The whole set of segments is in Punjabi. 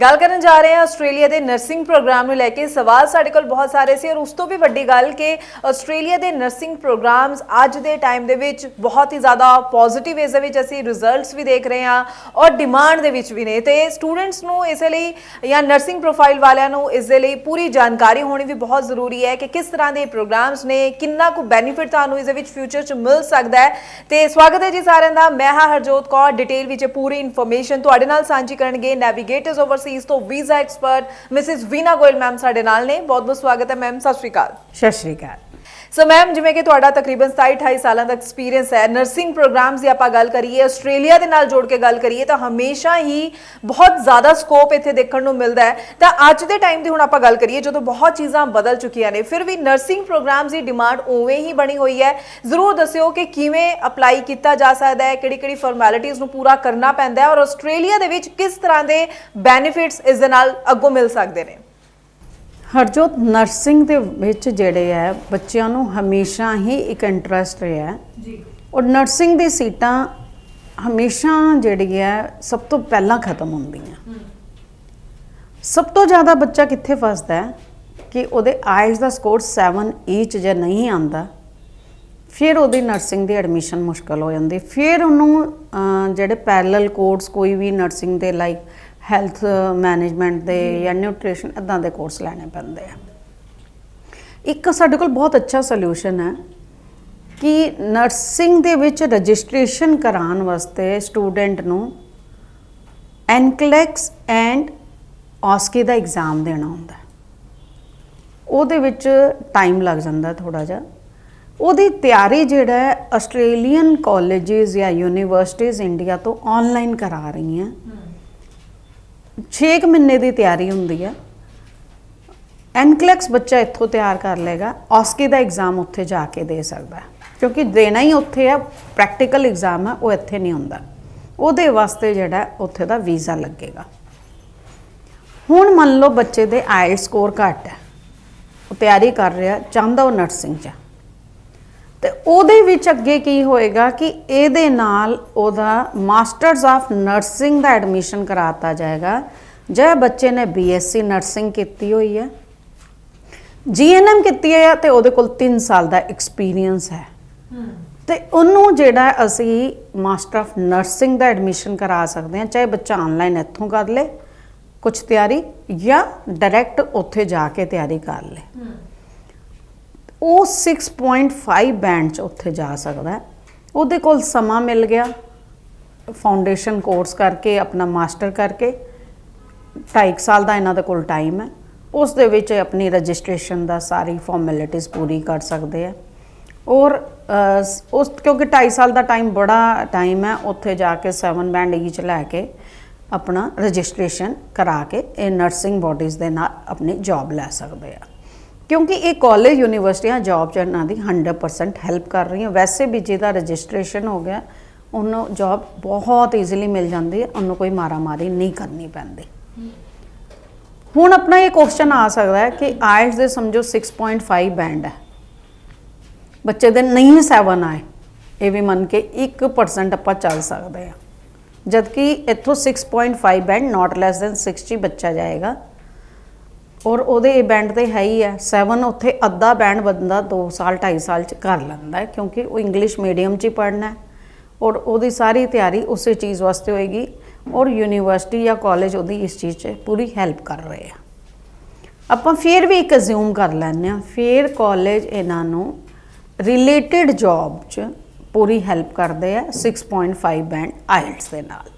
ਗੱਲ ਕਰਨ ਜਾ ਰਹੇ ਹਾਂ ਆਸਟ੍ਰੇਲੀਆ ਦੇ ਨਰਸਿੰਗ ਪ੍ਰੋਗਰਾਮ ਨੂੰ ਲੈ ਕੇ। ਸਵਾਲ ਸਾਡੇ ਕੋਲ ਬਹੁਤ ਸਾਰੇ ਸੀ ਔਰ ਉਸ ਤੋਂ ਵੀ ਵੱਡੀ ਗੱਲ ਕਿ ਆਸਟ੍ਰੇਲੀਆ ਦੇ ਨਰਸਿੰਗ ਪ੍ਰੋਗਰਾਮਸ ਅੱਜ ਦੇ ਟਾਈਮ ਦੇ ਵਿੱਚ ਬਹੁਤ ਹੀ ਜ਼ਿਆਦਾ ਪੋਜ਼ਿਟਿਵ ਇਸ ਦੇ ਵਿੱਚ ਅਸੀਂ ਰਿਜ਼ਲਟਸ ਵੀ ਦੇਖ ਰਹੇ ਹਾਂ ਔਰ ਡਿਮਾਂਡ ਦੇ ਵਿੱਚ ਵੀ ਨੇ। ਤੇ ਸਟੂਡੈਂਟਸ ਨੂੰ ਇਸ ਲਈ ਜਾਂ ਨਰਸਿੰਗ ਪ੍ਰੋਫਾਈਲ ਵਾਲਿਆਂ ਨੂੰ ਇਸ ਦੇ ਲਈ ਪੂਰੀ ਜਾਣਕਾਰੀ ਹੋਣੀ ਵੀ ਬਹੁਤ ਜ਼ਰੂਰੀ ਹੈ ਕਿ ਕਿਸ ਤਰ੍ਹਾਂ ਦੇ ਪ੍ਰੋਗਰਾਮਸ ਨੇ, ਕਿੰਨਾ ਕੁ ਬੈਨੀਫਿਟ ਤੁਹਾਨੂੰ ਇਸ ਦੇ ਵਿੱਚ ਫਿਊਚਰ 'ਚ ਮਿਲ ਸਕਦਾ ਹੈ। ਤੇ ਸਵਾਗਤ ਹੈ ਜੀ ਸਾਰਿਆਂ ਦਾ। ਮੈਂ ਹਾਂ ਹਰਜੋਤ ਕੌਰ। ਡਿਟੇਲ ਵਿੱਚ ਪੂਰੀ ਇਨਫੋਰਮੇਸ਼ਨ ਤੁਹਾਡੇ ਨਾਲ ਸਾਂਝੀ ਕਰਨਗੇ ਨੈਵੀਗੇਟਰਸ ਓਵਰਸੀਜ਼ ਤੋਂ visa expert Mrs Veena Goyal ma'am ਸਾਡੇ ਨਾਲ ਨੇ। ਬਹੁਤ ਬਹੁਤ ਸਵਾਗਤ ਹੈ ਮੈਮ ਸਤਿ ਸ਼੍ਰੀ ਅਕਾਲ। ਸਤਿ ਸ਼੍ਰੀ ਅਕਾਲ। ਸੋ ਮੈਮ ਜਿਵੇਂ ਕਿ ਤੁਹਾਡਾ ਤਕਰੀਬਨ 27 28 ਸਾਲਾਂ ਦਾ ਐਕਸਪੀਰੀਅੰਸ ਹੈ ਨਰਸਿੰਗ ਪ੍ਰੋਗਰਾਮਸ ਦੀ ਆਪਾਂ ਗੱਲ ਕਰੀਏ, ਆਸਟ੍ਰੇਲੀਆ ਦੇ ਨਾਲ ਜੋੜ ਕੇ ਗੱਲ ਕਰੀਏ, ਤਾਂ ਹਮੇਸ਼ਾ ਹੀ ਬਹੁਤ ਜ਼ਿਆਦਾ ਸਕੋਪ ਇੱਥੇ ਦੇਖਣ ਨੂੰ ਮਿਲਦਾ ਹੈ। ਤਾਂ ਅੱਜ ਦੇ ਟਾਈਮ ਦੀ ਹੁਣ ਆਪਾਂ ਗੱਲ ਕਰੀਏ, ਜਦੋਂ ਬਹੁਤ ਚੀਜ਼ਾਂ ਬਦਲ ਚੁੱਕੀਆਂ ਨੇ, ਫਿਰ ਵੀ ਨਰਸਿੰਗ ਪ੍ਰੋਗਰਾਮਸ ਦੀ ਡਿਮਾਂਡ ਉਵੇਂ ਹੀ ਬਣੀ ਹੋਈ ਹੈ। ਜ਼ਰੂਰ ਦੱਸਿਓ ਕਿ ਕਿਵੇਂ ਅਪਲਾਈ ਕੀਤਾ ਜਾ ਸਕਦਾ ਹੈ ਕਿਹੜੀ ਕਿਹੜੀ ਫਾਰਮੈਲਿਟੀਆਂ ਨੂੰ ਪੂਰਾ ਕਰਨਾ ਪੈਂਦਾ ਹੈ, ਔਰ ਆਸਟ੍ਰੇਲੀਆ ਦੇ ਵਿੱਚ ਕਿਸ ਤਰ੍ਹਾਂ ਦੇ ਬੈਨੀਫਿਟਸ ਇਸ ਦੇ ਨਾਲ ਅੱਗੋਂ ਮਿਲ ਸਕਦੇ ਨੇ। ਹਰਜੋਤ ਨਰਸਿੰਗ ਦੇ ਵਿੱਚ ਜਿਹੜੇ ਹੈ ਬੱਚਿਆਂ ਨੂੰ ਹਮੇਸ਼ਾ ਹੀ ਇੱਕ ਇੰਟਰਸਟ ਰਿਹਾ ਹੈ। ਜੀ। ਔਰ ਨਰਸਿੰਗ ਦੀ ਸੀਟਾਂ ਹਮੇਸ਼ਾ ਜਿਹੜੀ ਹੈ ਸਭ ਤੋਂ ਪਹਿਲਾਂ ਖਤਮ ਹੁੰਦੀਆਂ। ਸਭ ਤੋਂ ਜ਼ਿਆਦਾ ਬੱਚਾ ਕਿੱਥੇ ਫਸਦਾ ਹੈ? ਕਿ ਉਹਦੇ ਆਇਲਸ ਦਾ ਸਕੋਰ 7 ਈਚ ਜੇ ਨਹੀਂ ਆਂਦਾ ਫਿਰ ਉਹਦੀ ਨਰਸਿੰਗ ਦੀ ਐਡਮਿਸ਼ਨ ਮੁਸ਼ਕਲ ਹੋ ਜਾਂਦੀ। ਫਿਰ ਉਹਨੂੰ ਜਿਹੜੇ ਪੈਰਲਲ ਕੋਰਸ ਕੋਈ ਵੀ ਨਰਸਿੰਗ ਦੇ ਲਾਈਕ ਹੈਲਥ ਮੈਨੇਜਮੈਂਟ ਦੇ ਜਾਂ। ਨਿਊਟ੍ਰੀਸ਼ਨ ਇਦਾਂ ਦੇ ਕੋਰਸ ਲੈਣੇ ਪੈਂਦੇ ਆ। ਇੱਕ ਸਾਡੇ ਕੋਲ ਬਹੁਤ ਅੱਛਾ ਸੋਲੂਸ਼ਨ ਹੈ ਕਿ ਨਰਸਿੰਗ ਦੇ ਵਿੱਚ ਰਜਿਸਟ੍ਰੇਸ਼ਨ ਕਰਾਉਣ ਵਾਸਤੇ ਸਟੂਡੈਂਟ ਨੂੰ ਐਨਕਲੈਕਸ ਐਂਡ ਔਸਕੀ ਦਾ ਐਗਜ਼ਾਮ ਦੇਣਾ ਹੁੰਦਾ। ਉਹਦੇ ਵਿੱਚ ਟਾਈਮ ਲੱਗ ਜਾਂਦਾ ਥੋੜਾ ਜਿਹਾ। ਉਹਦੀ ਤਿਆਰੀ ਜਿਹੜਾ ਹੈ ਆਸਟ੍ਰੇਲੀਅਨ ਕਾਲਜਸ ਜਾਂ ਯੂਨੀਵਰਸਿਟੀਜ਼ ਇੰਡੀਆ ਤੋਂ ਆਨਲਾਈਨ ਕਰਾ ਰਹੀਆਂ। 6 ਮਹੀਨੇ ਦੀ ਤਿਆਰੀ ਹੁੰਦੀ ਹੈ ਐਨਕਲੈਕਸ ਬੱਚਾ ਇੱਥੋਂ ਤਿਆਰ ਕਰ ਲੇਗਾ ਔਸਕੀ ਦਾ ਐਗਜ਼ਾਮ ਉੱਥੇ ਜਾ ਕੇ ਦੇ ਸਕਦਾ। ਕਿਉਂਕਿ ਦੇਣਾ ਹੀ ਉੱਥੇ ਆ ਪ੍ਰੈਕਟੀਕਲ ਐਗਜ਼ਾਮ ਆ, ਉਹ ਇੱਥੇ ਨਹੀਂ ਹੁੰਦਾ। ਉਹਦੇ ਵਾਸਤੇ ਜਿਹੜਾ ਉੱਥੇ ਦਾ ਵੀਜ਼ਾ ਲੱਗੇਗਾ। ਹੁਣ ਮੰਨ ਲਓ ਬੱਚੇ ਦੇ ਆਇਲ ਸਕੋਰ ਘੱਟ ਹੈ ਉਹ ਤਿਆਰੀ ਕਰ ਰਿਹਾ, ਚਾਹੁੰਦਾ ਉਹ ਨਰਸਿੰਗ 'ਚ ਹੈ। ਤੇ ਉਹਦੇ ਵਿੱਚ ਅੱਗੇ ਕੀ ਹੋਏਗਾ ਕਿ ਇਹਦੇ ਨਾਲ ਉਹਦਾ ਮਾਸਟਰਸ ਆਫ ਨਰਸਿੰਗ ਦਾ ਐਡਮਿਸ਼ਨ ਕਰਾਤਾ ਜਾਏਗਾ। ਜੇ ਬੱਚੇ ਨੇ ਬੀਐਸਸੀ ਨਰਸਿੰਗ ਕੀਤੀ ਹੋਈ ਹੈ। ਜੀਐਨਐਮ ਕੀਤੀ ਹੈ ਤੇ ਉਹਦੇ ਕੋਲ 3 ਸਾਲ ਦਾ ਐਕਸਪੀਰੀਅੰਸ ਹੈ। ਤੇ ਉਹਨੂੰ ਜਿਹੜਾ ਅਸੀਂ ਮਾਸਟਰ ਆਫ ਨਰਸਿੰਗ ਦਾ ਐਡਮਿਸ਼ਨ ਕਰਾ ਸਕਦੇ ਹਾਂ, ਚਾਹੇ ਬੱਚਾ ਆਨਲਾਈਨ ਇੱਥੋਂ ਕਰ ਲੇ ਕੁਝ ਤਿਆਰੀ ਜਾਂ ਡਾਇਰੈਕਟ ਉੱਥੇ ਜਾ ਕੇ ਤਿਆਰੀ ਕਰ ਲੇ। ਉਹ 6.5 ਬੈਂਡ ਚ ਉੱਥੇ ਜਾ ਸਕਦਾ ਉਹਦੇ ਕੋਲ ਸਮਾਂ ਮਿਲ ਗਿਆ। ਫਾਊਂਡੇਸ਼ਨ ਕੋਰਸ ਕਰਕੇ, ਆਪਣਾ ਮਾਸਟਰ ਕਰਕੇ 2.5 ਸਾਲ ਦਾ ਇਹਨਾਂ ਦੇ ਕੋਲ ਟਾਈਮ ਹੈ। ਉਸ ਦੇ ਵਿੱਚ ਆਪਣੀ ਰਜਿਸਟ੍ਰੇਸ਼ਨ ਦਾ ਸਾਰੀ ਫਾਰਮੈਲਿਟੀਜ਼ ਪੂਰੀ ਕਰ ਸਕਦੇ ਆ ਔਰ ਉਸ, ਕਿਉਂਕਿ 2.5 ਸਾਲ ਦਾ ਟਾਈਮ ਬੜਾ ਟਾਈਮ ਹੈ, ਉੱਥੇ ਜਾ ਕੇ 7 ਬੈਂਡ ਈਚ ਲੈ ਕੇ ਆਪਣਾ ਰਜਿਸਟ੍ਰੇਸ਼ਨ ਕਰਾ ਕੇ ਇਹ ਨਰਸਿੰਗ ਬਾਡੀਜ਼ ਦੇ ਨਾਲ ਆਪਣੀ ਜੌਬ ਲੈ ਸਕਦੇ ਆ। ਕਿਉਂਕਿ ਇਹ ਕਾਲਜ ਯੂਨੀਵਰਸਿਟੀਆਂ ਜੌਬ ਚ ਇਹਨਾਂ ਦੀ 100% ਹੈਲਪ ਕਰ ਰਹੀਆਂ। ਵੈਸੇ ਵੀ ਜਿਹਦਾ ਰਜਿਸਟ੍ਰੇਸ਼ਨ ਹੋ ਗਿਆ, ਉਹਨੂੰ ਜੌਬ ਬਹੁਤ ਈਜ਼ੀਲੀ ਮਿਲ ਜਾਂਦੀ ਹੈ। ਉਹਨੂੰ ਕੋਈ ਮਾਰਾਮਾਰੀ ਨਹੀਂ ਕਰਨੀ ਪੈਂਦੀ। ਹੁਣ ਆਪਣਾ ਇਹ ਕੁਐਸਚਨ ਆ ਸਕਦਾ ਹੈ ਕਿ ਆਇਲਸ ਦੇ ਸਮਝੋ 6.5 ਬੈਂਡ ਹੈ। ਬੱਚੇ ਦੇ ਨਹੀਂ 7 ਆਏ। ਇਹ ਵੀ ਮੰਨ ਕੇ 1% ਆਪਾਂ ਚੱਲ ਸਕਦੇ ਆ ਜਦਕਿ ਇੱਥੋਂ 6.5 ਬੈਂਡ ਨਾਟ ਲੈਸ ਦੈਨ 60 ਬੱਚਾ ਜਾਏਗਾ। ਔਰ ਉਹਦੇ ਬੈਂਡ ਤੇ ਹੈ ਹੀ ਹੈ। 7 ਉੱਥੇ ਅੱਧਾ ਬੈਂਡ ਬੰਦਾ 2 ਸਾਲ 2.5 ਸਾਲ ਚ ਕਰ ਲੈਂਦਾ ਹੈ ਕਿਉਂਕਿ ਉਹ ਇੰਗਲਿਸ਼ ਮੀਡੀਅਮ ਚ ਹੀ ਪੜ੍ਹਨਾ ਹੈ। ਔਰ ਉਹਦੀ ਸਾਰੀ ਤਿਆਰੀ ਉਸੇ ਚੀਜ਼ ਵਾਸਤੇ ਹੋਏਗੀ। ਔਰ ਯੂਨੀਵਰਸਿਟੀ ਜਾਂ ਕਾਲਜ ਉਹਦੀ ਇਸ ਚੀਜ਼ 'ਚ ਪੂਰੀ ਹੈਲਪ ਕਰ ਰਹੇ ਆ। ਆਪਾਂ ਫਿਰ ਵੀ ਇੱਕ ਅਸਿਊਮ ਕਰ ਲੈਂਦੇ ਆ ਫਿਰ ਕਾਲਜ ਇਹਨਾਂ ਨੂੰ ਰਿਲੇਟਡ ਜੌਬ 'ਚ ਪੂਰੀ ਹੈਲਪ ਕਰਦੇ ਆ 6.5 ਬੈਂਡ ਆਇਲਟਸ ਦੇ ਨਾਲ।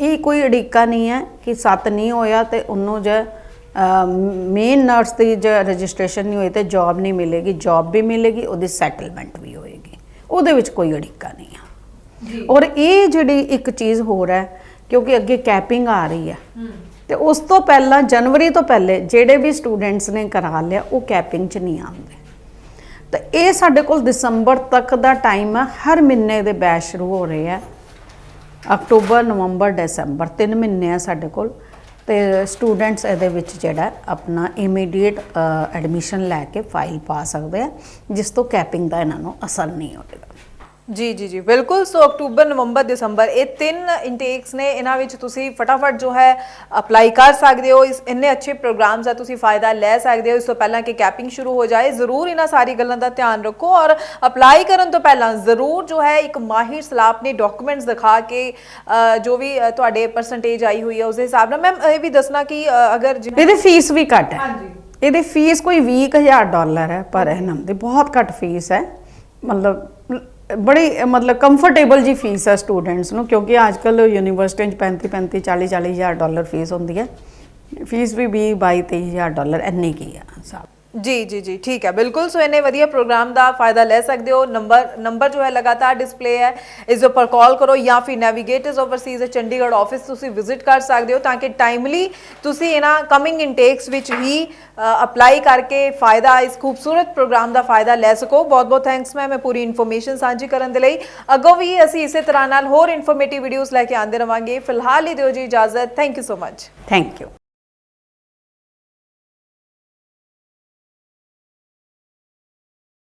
ਇਹ ਕੋਈ ਅੜਿੱਕਾ ਨਹੀਂ ਹੈ ਕਿ ਸੱਤ ਨਹੀਂ ਹੋਇਆ ਤੇ ਉਹਨੂੰ ਜੇ ਮੇਨ ਨਰਸ ਦੀ ਜੇ ਰਜਿਸਟ੍ਰੇਸ਼ਨ ਨਹੀਂ ਹੋਈ ਤੇ ਜੌਬ ਨਹੀਂ ਮਿਲੇਗੀ ਜੌਬ ਵੀ ਮਿਲੇਗੀ ਉਹਦੀ ਸੈਟਲਮੈਂਟ ਵੀ ਹੋਏਗੀ। ਉਹਦੇ ਵਿੱਚ ਕੋਈ ਅੜਿੱਕਾ ਨਹੀਂ ਆ। ਔਰ ਇਹ ਜਿਹੜੀ ਇੱਕ ਚੀਜ਼ ਹੋਰ ਹੈ ਕਿਉਂਕਿ ਅੱਗੇ ਕੈਪਿੰਗ ਆ ਰਹੀ ਹੈ। ਤੇ ਉਸ ਤੋਂ ਪਹਿਲਾਂ ਜਨਵਰੀ ਤੋਂ ਪਹਿਲੇ ਜਿਹੜੇ ਵੀ ਸਟੂਡੈਂਟਸ ਨੇ ਕਰਾ ਲਿਆ ਉਹ ਕੈਪਿੰਗ 'ਚ ਨਹੀਂ ਆਉਂਦੇ। ਤਾਂ ਇਹ ਸਾਡੇ ਕੋਲ ਦਸੰਬਰ ਤੱਕ ਦਾ ਟਾਈਮ ਹੈ ਹਰ ਮਹੀਨੇ ਦੇ ਬੈਚ ਸ਼ੁਰੂ ਹੋ ਰਹੇ ਆ। ਅਕਤੂਬਰ ਨਵੰਬਰ ਦਸੰਬਰ ਤਿੰਨ ਮਹੀਨੇ ਆ ਸਾਡੇ ਕੋਲ। ਤੇ ਸਟੂਡੈਂਟਸ ਇਹਦੇ ਵਿੱਚ ਜਿਹੜਾ ਆਪਣਾ ਇਮੀਡੀਏਟ ਐਡਮਿਸ਼ਨ ਲੈ ਕੇ ਫਾਈਲ ਪਾ ਸਕਦੇ ਆ, ਜਿਸ ਤੋਂ ਕੈਪਿੰਗ ਦਾ ਇਹਨਾਂ ਨੂੰ ਅਸਰ ਨਹੀਂ ਹੋਵੇਗਾ ਜੀ ਜੀ ਜੀ ਬਿਲਕੁਲ। ਸੋ ਅਕਤੂਬਰ ਨਵੰਬਰ ਦਸੰਬਰ ਇਹ ਤਿੰਨ ਇਨਟੇਕਸ ਨੇ। ਇਹਨਾਂ ਵਿੱਚ ਤੁਸੀਂ ਫਟਾਫਟ ਜੋ ਹੈ ਅਪਲਾਈ ਕਰ ਸਕਦੇ ਹੋ। ਇਸ ਇੰਨੇ ਅੱਛੇ ਪ੍ਰੋਗਰਾਮਸ ਦਾ ਤੁਸੀਂ ਫਾਇਦਾ ਲੈ ਸਕਦੇ ਹੋ। ਇਸ ਤੋਂ ਪਹਿਲਾਂ ਕਿ ਕੈਪਿੰਗ ਸ਼ੁਰੂ ਹੋ ਜਾਏ ਜ਼ਰੂਰ ਇਹਨਾਂ ਸਾਰੀ ਗੱਲਾਂ ਦਾ ਧਿਆਨ ਰੱਖੋ। ਔਰ ਅਪਲਾਈ ਕਰਨ ਤੋਂ ਪਹਿਲਾਂ ਜ਼ਰੂਰ ਜੋ ਹੈ ਇੱਕ ਮਾਹਿਰ ਸਲਾਹ ਆਪਣੇ ਡਾਕੂਮੈਂਟਸ ਦਿਖਾ ਕੇ ਜੋ ਵੀ ਤੁਹਾਡੇ ਪਰਸੈਂਟੇਜ ਆਈ ਹੋਈ ਹੈ ਉਸ ਦੇ ਹਿਸਾਬ ਨਾਲ। ਮੈਮ ਇਹ ਵੀ ਦੱਸਣਾ ਕਿ ਅਗਰ ਇਹਦੀ ਫੀਸ ਵੀ ਘੱਟ ਹੈ। ਹਾਂਜੀ। ਇਹਦੀ ਫੀਸ ਕੋਈ 20000 ਡਾਲਰ ਹੈ ਪਰ ਐਨਮ ਦੀ ਬਹੁਤ ਘੱਟ ਫੀਸ ਹੈ। ਮਤਲਬ ਬੜੀ, ਮਤਲਬ ਕੰਫਰਟੇਬਲ ਜੀ ਫੀਸ ਹੈ ਸਟੂਡੈਂਟਸ ਨੂੰ, ਕਿਉਂਕਿ ਅੱਜ ਅੱਜਕੱਲ ਯੂਨੀਵਰਸਿਟੀਆਂ 'ਚ 35 35 40 40 ਹਜ਼ਾਰ ਡਾਲਰ ਫੀਸ ਹੁੰਦੀ ਹੈ। ਫੀਸ ਵੀ 20 22 23000 ਡਾਲਰ ਇੰਨੀ ਕੀ ਆ ਸਾਹਿਬ ਜੀ ਜੀ ਜੀ ਠੀਕ ਹੈ ਬਿਲਕੁਲ ਸੋ ਇਹਨੇ ਵਧੀਆ ਪ੍ਰੋਗਰਾਮ ਦਾ ਫਾਇਦਾ ਲੈ ਸਕਦੇ ਹੋ ਨੰਬਰ ਨੰਬਰ ਜੋ ਹੈ ਲਗਾਤਾਰ ਡਿਸਪਲੇ ਹੈ ਇਸ ਦੇ ਉੱਪਰ ਕਾਲ ਕਰੋ ਜਾਂ ਫਿਰ ਨੈਵੀਗੇਟਰਸ ਓਵਰਸੀਜ਼ ਦੇ ਚੰਡੀਗੜ੍ਹ ਆਫਿਸ ਤੁਸੀਂ ਵਿਜ਼ਿਟ ਕਰ ਸਕਦੇ ਹੋ ਤਾਂ ਕਿ ਟਾਈਮਲੀ ਤੁਸੀਂ ਇਹਨਾਂ ਕਮਿੰਗ ਇਨਟੇਕਸ ਵਿੱਚ ਹੀ ਅਪਲਾਈ ਕਰਕੇ ਫਾਇਦਾ ਇਸ ਖੂਬਸੂਰਤ ਪ੍ਰੋਗਰਾਮ ਦਾ ਫਾਇਦਾ ਲੈ ਸਕੋ ਬਹੁਤ ਬਹੁਤ ਥੈਂਕਸ ਮੈਂ ਮੈਂ ਪੂਰੀ ਇਨਫੋਰਮੇਸ਼ਨ ਸਾਂਝੀ ਕਰਨ ਦੇ ਲਈ ਅੱਗੋਂ ਵੀ ਅਸੀਂ ਇਸੇ ਤਰ੍ਹਾਂ ਨਾਲ ਹੋਰ ਇਨਫੋਰਮੇਟਿਵ ਵੀਡੀਓਜ਼ ਲੈ ਕੇ ਆਉਂਦੇ ਰਵਾਂਗੇ ਫਿਲਹਾਲ ਹੀ ਦਿਓ ਜੀ ਇਜਾਜ਼ਤ thank you so much thank you